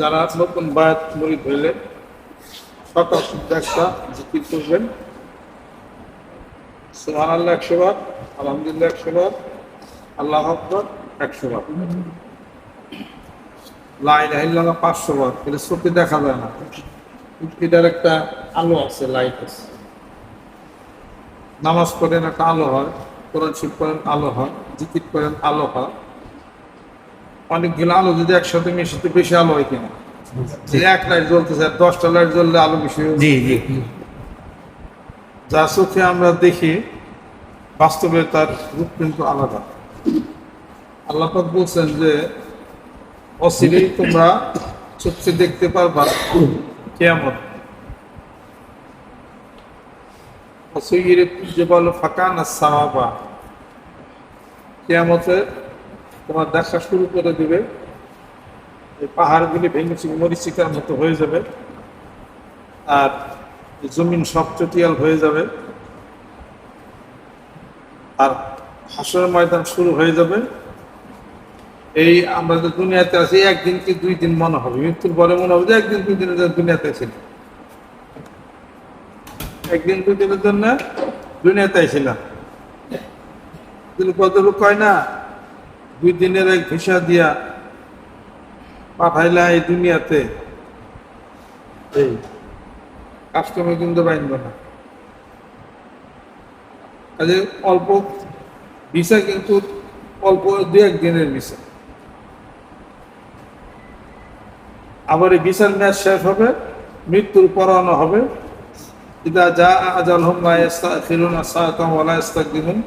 যারা নতুন বায়াত মুড়ি ধরলে সকাল শুদ্ধ একটা জিকির করবেন। সুহান আল্লাহ একশো বার, আলহামদুলিল্লাহ একশো বার, আল্লাহ আকবর একশো বার। লাইন পাঁচশো বার, এটা চোখে দেখা যায় না। এটার একটা আলো আছে লাইট আছে। নামাজ পড়েন একটা আলো হয়, কোরআন শিব করেন আলো হয়, জিকির করেন আলো হয়। অনেকগুলো আলো যদি একসাথে মিশিতে বেশি আলো হয় কিনা? এক লাইট জ্বলতেছে আর দশটা লাইট জ্বললে আলো বেশি জি জি। যা চোখে আমরা দেখি বাস্তবে তার রূপ কিন্তু আলাদা। আল্লাপাক বলছেন যে অচিরেই তোমরা চোখে দেখতে পারবা কেমন অসুইরে যে বলো ফাঁকা না সাহাবা কেয়ামতে তোমার দেখা শুরু করে দিবে। এই পাহাড়গুলি ভেঙে চিকে মরিচিকার মতো হয়ে যাবে। আর জমিন সব চটিয়াল হয়ে যাবে। আর হাসর ময়দান শুরু হয়ে যাবে। এই আমরা যে দুনিয়াতে আছি, একদিন কি দুই দিন মনে হবে? মৃত্যুর পরে মনে হবে যে একদিন দুই দিনের জন্য দুনিয়াতে ছিল একদিন দুই দিনের জন্য দুনিয়াতে ছিলাম। কত লোক কয় না? দুই দিনের এক ভিসা দিয়া পাঠাইলা এই দুনিয়াতে। এই কাস্টমার কিন্তু বাইনব না। কাজে অল্প ভিসা কিন্তু অল্প দু দিনের ভিসা। আবার এই ভিসার ম্যাচ শেষ হবে, মৃত্যুর পরানো হবে। ইদা যা আজাল হুম ফিরুন আসাতাম ওয়ালা ইস্তাকদিমুন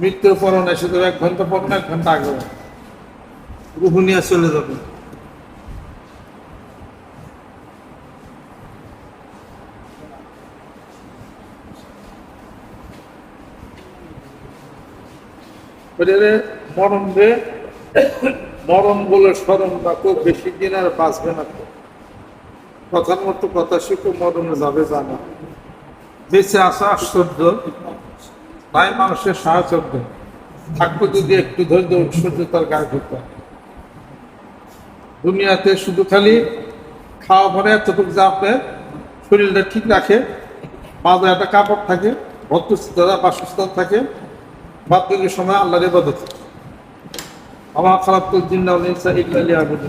মৃত্যুর পরানো এসে তো এক ঘণ্টা পর না, এক ঘণ্টা আগে রুহু নিয়ে চলে যাবে। মরণ রে, মরণ বলে স্মরণ রাখো, বেশি দিন আর বাঁচবে না তো। কথার মতো কথা শিখো, মরণে যাবে জানা। বেঁচে আসা আশ্চর্য। তাই মানুষের সাহায্য থাকব যদি একটু ধৈর্য ঐশ্বর্য তার গায়ে ধরতে দুনিয়াতে শুধু খালি খাওয়া পরে এতটুকু যা আপনি শরীরটা ঠিক রাখে, মাঝে একটা কাপড় থাকে ভদ্রস্থতা বাসস্থান থাকে বাদ বাকি সময় আল্লাহর ইবাদত। আমার খারাপ তো দিন না। ইনসা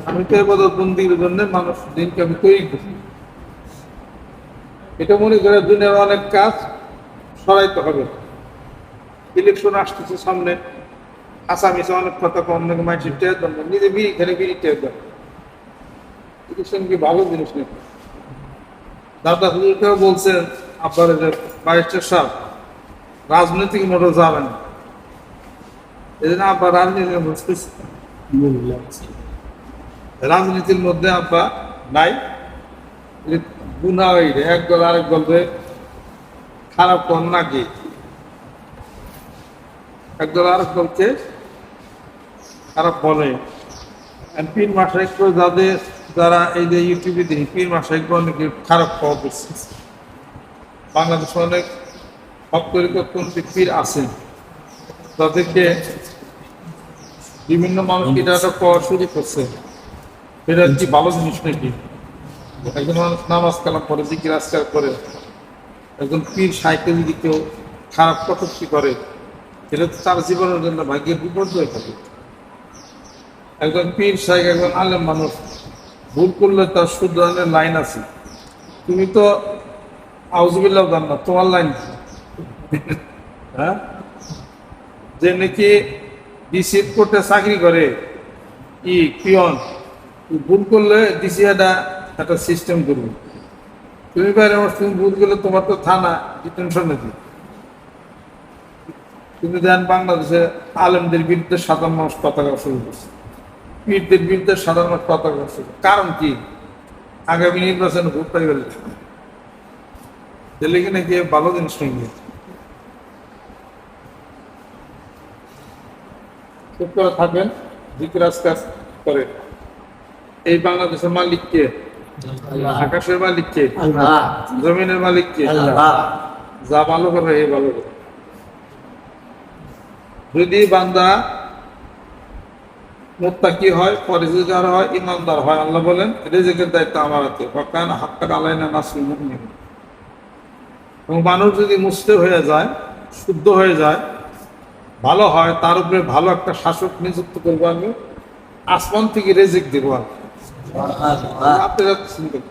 আমি তো ইবাদত বন্দির জন্য মানুষ দিনকে আমি তৈরি করছি এটা মনে করে দুনিয়ার অনেক কাজ সরাইতে হবে। ইলেকশন আসতেছে সামনে। আসামিসে অনেক কথা কম নাকি মানুষের টেয়ার না। নিজে বিড়ি খেলে বিড়ি টেয়ার ইলেকশন কি ভালো জিনিস নাকি? দাদা হুজুরকেও বলছেন আপনার যে বাইশটার সাপ রাজনৈতিক মোটর যাবেন এই জন্য আব্বা রাজনীতি বুঝতেছি রাজনীতির মধ্যে আব্বা নাই। গুণা হইলে এক দল আরেক দলকে খারাপ কর নাকি? এক দল আরেক দলকে খারাপ বলে আর পীর মাসাই যাদের যারা এই যে ইউটিউবে দেখি পীর মাসাই অনেকে খারাপ পাওয়া করছে বাংলাদেশে অনেক ভক্তরিকপন্থী পীর আছেন। তাদেরকে বিভিন্ন মানুষ এটা একটা পাওয়া শুরু করছে। এটা কি ভালো জিনিস নাকি? একজন মানুষ নামাজ কালাম করে জিকির আজকার করে। একজন পীর সাইকেল যদি কেউ খারাপ কটুক্তি করে এটা তো তার জীবনের জন্য ভাগ্যের বিপর্যয় থাকে। একজন পীর সাহেব, একজন আলেম মানুষ, ভুল করলে তার শুধরানের লাইন আছে। তুমি তো আউজবিল্লাহ জান না তোমার লাইন হ্যাঁ? যে নাকি ডিসি কোর্টে চাকরি করে, ই পিয়ন ভুল করলে ডিসি একটা একটা সিস্টেম করবে। তুমি বাইরে আমার, তুমি ভুল করলে তোমার তো থানা, ডিটেনশন নাকি? কিন্তু দেন বাংলাদেশে আলেমদের বিরুদ্ধে সাধারণ মানুষ পতাকা শুরু করছে। পীরদের বিরুদ্ধে সাধারণ মানুষ পতাকা শুরু কারণ কি? আগামী নির্বাচনে পাই গেলে দিল্লি নাকি ভালো জিনিস নাকি চুপ করে থাকবেন জিজ্ঞাস কাজ করে। এই বাংলাদেশের মালিক কে? আকাশের মালিক কে? জমিনের মালিক কে? যা ভালো করে এই ভালো করবে। যদি বান্দা মোত্তাকি হয় পরিজগার হয় ইমানদার হয় আল্লাহ বলেন রেজেকের দায়িত্ব আমার হাতে। হকান হাক্কার আলাইনা নাসুল মুমিন এবং মানুষ যদি মুস্তে হয়ে যায় শুদ্ধ হয়ে যায় ভালো হয় তার উপরে ভালো একটা শাসক নিযুক্ত করব আমি আসমান থেকে রেজেক দেবো করুন।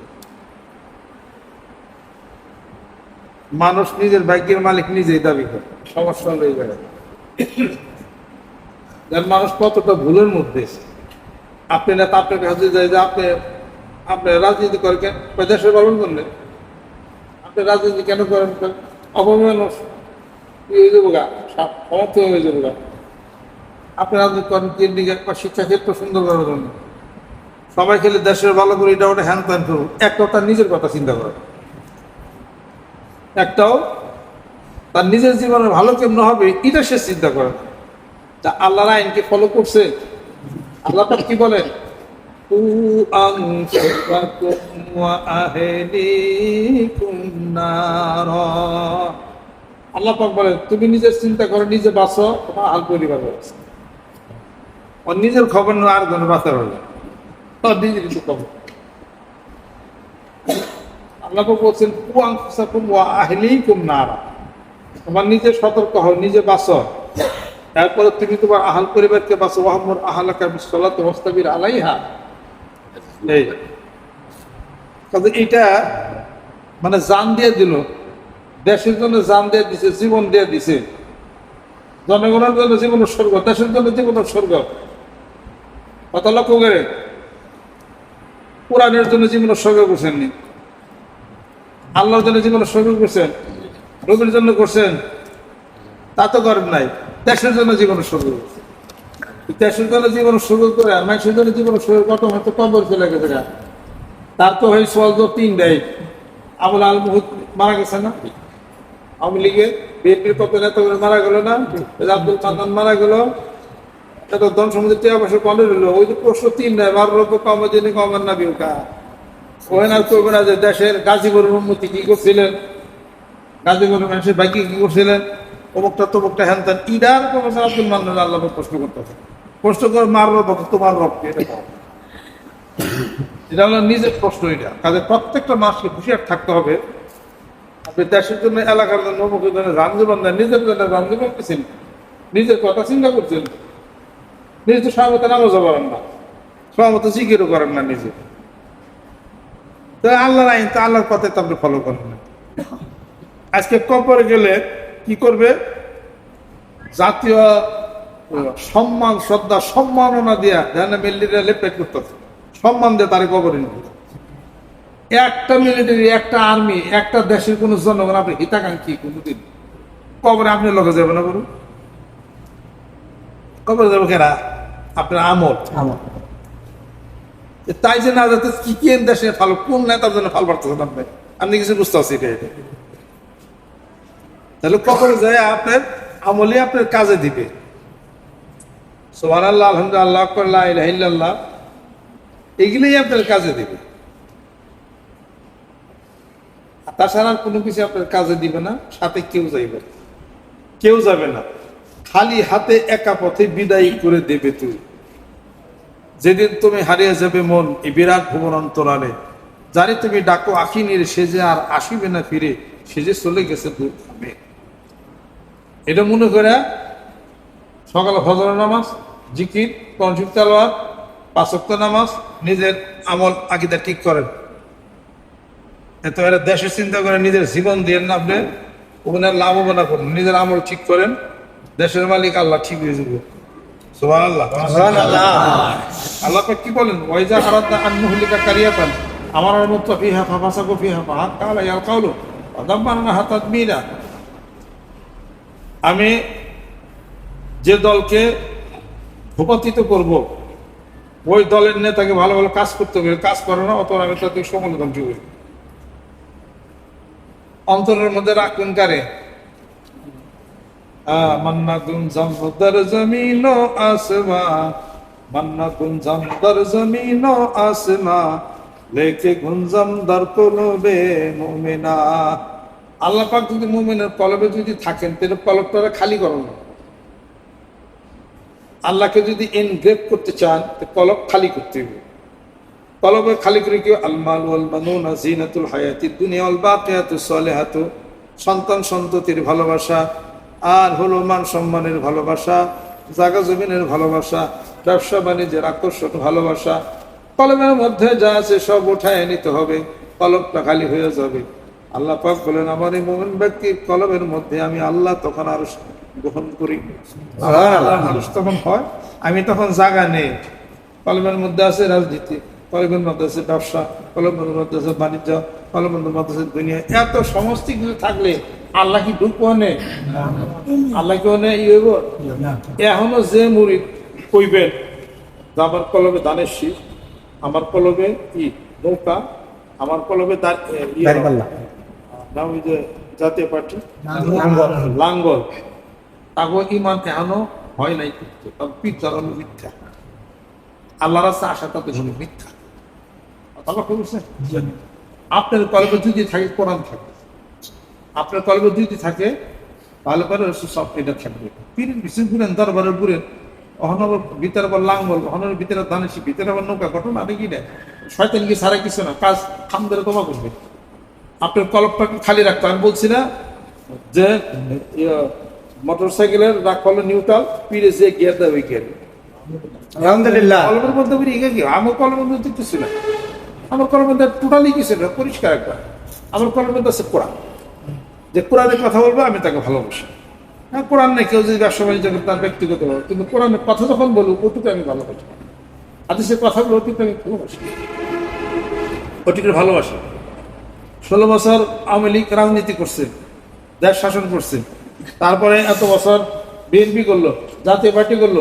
মানুষ নিজের ভাগ্যের মালিক নিজেই দাবি করে সমস্যা হলো এই যার মানুষ কতটা ভুলের মধ্যে আপনি না আপনার কাছে যায় যে আপনি আপনি রাজনীতি করেন কেন? দেশের পালন করলেন। আপনি রাজনীতি কেন করেন কেন? হয়ে গা সমর্থ হয়ে গা আপনি রাজনীতি করেন কি দিকে শিক্ষাক্ষেত্র সুন্দর করার জন্য। সবাই খেলে দেশের ভালো করে এটা ওটা হ্যান ত্যান করুন। একটাও তার নিজের কথা চিন্তা করে একটাও তার নিজের জীবনে ভালো কেমন হবে, এটা সে চিন্তা করে না। তা আল্লাহর আইনকে ফলো করছে। আল্লাহ কি বলেন? কু আনফুসাকুম ওয়া আহলিকুম নারা। আল্লাহ পাক বলেন, তুমি নিজের চিন্তা করো নিজে বাঁচো, তোমার আল পরিবার বাঁচো ওর নিজের খবর নয় আর জন্য বাঁচার হলে ওর নিজের কিছু খবর আল্লাহ পাক বলছেন, কু আনফুসাকুম ওয়া আহলিকুম নারা। তোমার নিজে সতর্ক হও, নিজে বাঁচো। তারপরে তুমি তোমার আহাল পরিবারকে বাঁচো। ওয়াহমুর আহালাকা বিশ্বলাত ওয়াস্তাবির আলাইহা। এই। কাজে এটা মানে জান দিয়ে দিল। দেশের জন্য জান দিয়ে দিছে, জীবন দিয়ে দিছে। জনগণের জন্য জীবন স্বর্গ, দেশের জন্য জীবন স্বর্গ। কত লক্ষ্য করে। কোরআনের জন্য জীবন স্বর্গ করছেননি। আল্লাহর জন্য জীবন স্বর্গ করছেন। রবির জন্য করছেন, তা তো করেন নাই। দেশের জন্য জীবন শুরু দেশের জন্য জীবন শুরু করে মানুষের জন্য জীবন শুরু কত হয়তো কবর চলে গেছে। তার তো হয়ে সোয়াল তো তিন দেয়। আবুল আল মুহুদ মারা গেছে না? আওয়ামী লীগের বিএনপির কত নেতা মারা গেল না? আব্দুল কান্দান মারা গেল। এত ধন সমুদ্র টিয়া বছর কমে রইল ওই যে প্রশ্ন তিন দেয় বারো রোগ কমে দিনে কমেন না বিউকা ওখানে আর করবে না যে দেশের গাজীপুর উন্নতি কি করছিলেন? ভাগ্য কি করছিলেন? হ্যান ইডার প্রফেসর আব্দুল প্রশ্ন করতেছে। প্রশ্ন করে তোমার এটা হলো নিজের প্রশ্ন এটা। কাজে প্রত্যেকটা মানুষকে হুঁশিয়ার থাকতে হবে। আপনি দেশের জন্য, এলাকার জন্য অমুকের জন্য রাম জীবন দেন নিজের জন্য রাম জীবন নিজের কথা চিন্তা করছেন? নিজে তো সহমতে নামাজও করেন না। সহমতে জিকিরও করেন না নিজে। তো আল্লাহর আইন, তো আল্লাহর পথে তো আপনি ফলো করেন না। আজকে কবরে গেলে কি করবে? জাতীয় সম্মান শ্রদ্ধা সম্মাননা দিয়া ধ্যানে মিলিটারি লেপেট করতেছে। সম্মান দিয়ে তারে কবরে একটা মিলিটারি একটা আর্মি একটা দেশের কোন জনগণ আপনি হিতাকাঙ্ক্ষী কোনদিন? কবরে আপনি লোকে যাবে না বলুন। কবরে যাবে কেনা আপনার আমল। তাই যে না যাতে কি কি দেশে ফাল কোন নেতার জন্য ফাল পারতেছেন আপনি? আপনি কিছু বুঝতে পারছি এটা তাহলে কখন যায় আপনার আমলে আপনার কাজে দিবে। আল্লাহ আলহামদুলিল্লাহ, আল্লাহ ইল্লাল্লাহ। এগুলোই আপনার কাজে দিবে। তাছাড়া কোনো কিছু আপনার কাজে দিবে না, সাথে কেউ যাইবে কেউ যাবে না। খালি হাতে একা পথে বিদায় করে দেবে তুই। যেদিন তুমি হারিয়ে যাবে মন, এই বিরাট ভুবন অন্তরালে। জানি তুমি ডাকো, আখিনির সে যে আর আসিবে না ফিরে সে যে চলে গেছে দূর এটা মনে করে সকালে ফজর নামাজ জিকির কনসিপ তালোয়ার পাঁচক্ত নামাজ নিজের আমল আকিদা ঠিক করেন। এত এরা দেশের চিন্তা করে নিজের জীবন দিয়ে না আপনি ওখানে লাভবানা করুন নিজের আমল ঠিক করেন দেশের মালিক আল্লাহ ঠিক হয়ে যাবে। সোহান আল্লাহ আল্লাহ কি বলেন? ওয়াইজা হারাদনা আন নুহলিকা কারিয়াতান। আমার মতো ফিহা ফাফাসাকু ফিহা ফাহাত কালা ইয়াল কাউলু ওয়াদাম্মারনা হাতাত মিরা আমি যে দলকে ভূপাতিত করব, ওই দলের নেতাকে ভালো ভালো কাজ করতে হবে, কাজ করে না অত আমি তাদের সমালোচন করি অন্তরের মধ্যে রাখবেন কারে। মান্না তুম জমদার জমিন আসমা মান্না তুম জমদার জমিন আসমা, লেখে গুঞ্জম দর কলবে মুমিনা। আল্লাহ পাক যদি মুমিনের কলবে যদি থাকেন, তাহলে কলবটা খালি করো না। আল্লাহকে যদি এনগ্রেভ করতে চান, তো কলব খালি করতে হবে। কলবে খালি করে কেউ আলমাল ওয়াল মানুনা জিনাতুল হায়াতি দুনিয়া ওয়াল বাকিয়াতু সালিহাতু। সন্তান সন্ততির ভালোবাসা, আর হলো মান সম্মানের ভালোবাসা, জাগা জমিনের ভালোবাসা, ব্যবসা বাণিজ্যের আকর্ষণ ভালোবাসা। কলমের মধ্যে যা আছে সব উঠায় নিতে হবে কলমটা খালি হয়ে যাবে। আল্লাহ পাক বলেন আমার এই মোমেন ব্যক্তির কলমের মধ্যে আমি আল্লাহ তখন আরও গ্রহণ করি মানুষ তখন হয় আমি তখন জাগা নেই। কলমের মধ্যে আছে রাজনীতি কলমের মধ্যে আছে ব্যবসা কলমের মধ্যে আছে বাণিজ্য কলমের মধ্যে আছে দুনিয়া। এত সমস্ত কিছু থাকলে আল্লাহ কি ঢুকবো নে? আল্লাহ কি ওনে ই হইব? এখনও যে মুড়ি কইবেন আমার কলমে দানের শীষ আমার কলমে কি নৌকা আমার কলমে দাঁড়িপাল্লা। না ওই যে জাতীয় পার্টি। লাঙ্গল। লাঙ্গল। তাগো ইমান এখনও হয় নাই পিতা হলো মিথ্যা। আল্লাহ রাস্তা আশা তাতে হলো মিথ্যা। আপনার কলবে যদি থাকে কোরআন থাকে আপনার কলবে যদি থাকে তাহলে পরে সব এটা থাকবে। পীরের বিশেষ ঘুরেন দরবারে ঘুরেন অহনব ভিতরে আবার লাঙ্গল অহনের ভিতরে দানেছি ভিতরে আবার নৌকা ঘটনা নাকি না। শয়তান কি সারা কিছু না কাজ খাম ধরে তোমা করবে। আপনার কলপটাকে খালি রাখতে। আমি বলছি না যে মোটর সাইকেলের রাখ হলো নিউট্রাল পিড়ে যে গিয়ার দেবে ওই গিয়ার আলহামদুলিল্লাহ। কলমের মধ্যে বেরিয়ে গেছে কি? আমার কলমের মধ্যে কিছু না। আমার কলমের মধ্যে টোটালি কিছু না পরিষ্কার একটা আমার কলমের মধ্যে আছে কোরআন। যে কোরআনের কথা বলব আমি তাকে ভালোবাসি। হ্যাঁ কোরআন নেই কেউ যদি ব্যবসা বাণিজ্য করে তার ব্যক্তিগত কিন্তু কোরআনের কথা যখন বলব ওটুকু আমি ভালোবাসি। হাদিসের কথাগুলো ওটুকু আমি ভালোবাসি। ওটিকে ভালোবাসি। ষোলো বছর আওয়ামী লীগ রাজনীতি করছে, দেশ শাসন করছে। তারপরে এত বছর বিএনপি করল, জাতীয় পার্টি করল।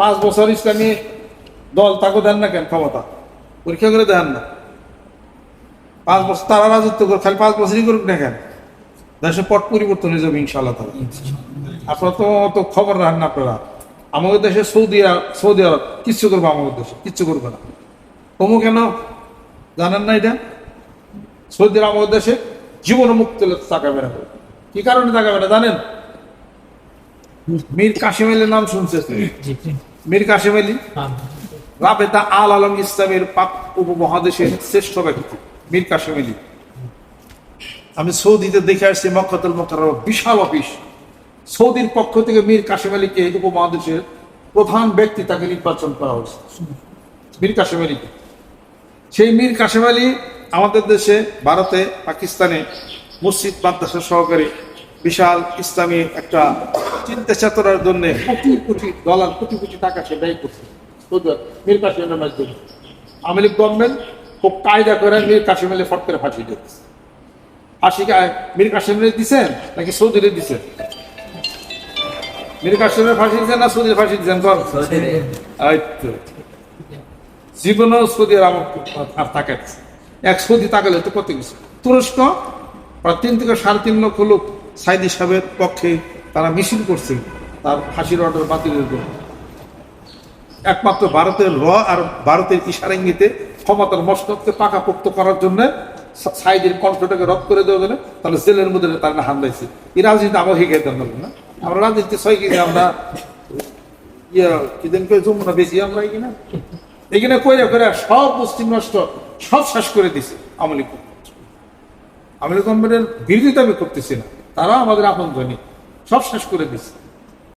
পাঁচ বছর ইসলামী দল তাকে দেন না কেন ক্ষমতা? পরীক্ষা করে দেন না। পাঁচ বছর তারা রাজত্ব করে খালি পাঁচ বছরই করুক না কেন? দেশের পট পরিবর্তন হয়ে যাবে ইনশাল্লাহ তাহলে আপনারা তো অত খবর রাখেন না আপনারা। আমাদের দেশে সৌদি সৌদি আরব, কিচ্ছু করব আমাদের দেশে, কিচ্ছু করবে না। কমু কেন? জানেন না এটা? সৌদি আরব আমাদের দেশে জীবন মুক্ত তাকাবে না কি কারণে তাকাবে না জানেন? মীর কাশিম আলীর নাম শুনছে মীর কাশিম আলী? রাবেতা আল আলম ইসলামের পাক উপমহাদেশের শ্রেষ্ঠ ব্যক্তি মীর কাশিম আলী। আমি সৌদিতে দেখে আসছি মক্কাতুল মোকার বিশাল অফিস। সৌদির পক্ষ থেকে মীর কাশিম আলীকে উপমহাদেশের প্রধান ব্যক্তি তাকে নির্বাচন করা হয়েছে। মীর কাশিম আলীকে। সেই মীর কাশিম আলী আমাদের দেশে ভারতে পাকিস্তানে মসজিদ মাদ্রাসা সহকারী বিশাল ইসলামী একটা চিন্তা চেতনার জন্য কোটি কোটি ডলার কোটি কোটি টাকা সে ব্যয় করছে। সৌদি আরব, মীর কাশিমের আওয়ামী লীগ গভর্নমেন্ট খুব কায়দা করে মীর কাশিম আলী ফট করে ফাঁসি দিয়েছে ফাঁসি মীর কাশিম দিছেন নাকি সৌদিরে দিছেন? মীর কাশিমের ফাঁসি দিচ্ছেন না সৌদির ফাঁসি দিচ্ছেন কর। জীবনেও সৌদি আরব আর তাকাচ্ছে এক সৌদি তাকালে তো কত কিছু তুরস্ক প্রায় তিন থেকে সাড়ে তিন লক্ষ লোক সাইদি সাহেবের পক্ষে তারা মিছিল করছে, তার ফাঁসির অর্ডার বাতিলের জন্য। একমাত্র ভারতের র আর ভারতের ইশারা ইঙ্গিতে ক্ষমতার মস্তককে পাকাপোক্ত করার জন্য সাইদের কণ্ঠটাকে রদ করে দেওয়া গেলে, তাহলে জেলের মধ্যে তারা হামলাইছে এই রাজনীতি আমার শিখাই দেন না? আমরা রাজনীতি কিনে, আমরা ইয়ে কি দিন করে যমুনা বেশি আমরা এখানে এখানে কইরা করে সব মুসলিম নষ্ট। সব শেষ করে দিছে আমলি আমলি কোম্পানির বিরোধিতা আমি করতেছি না। তারা আমাদের আপন জনী সব শেষ করে দিছে।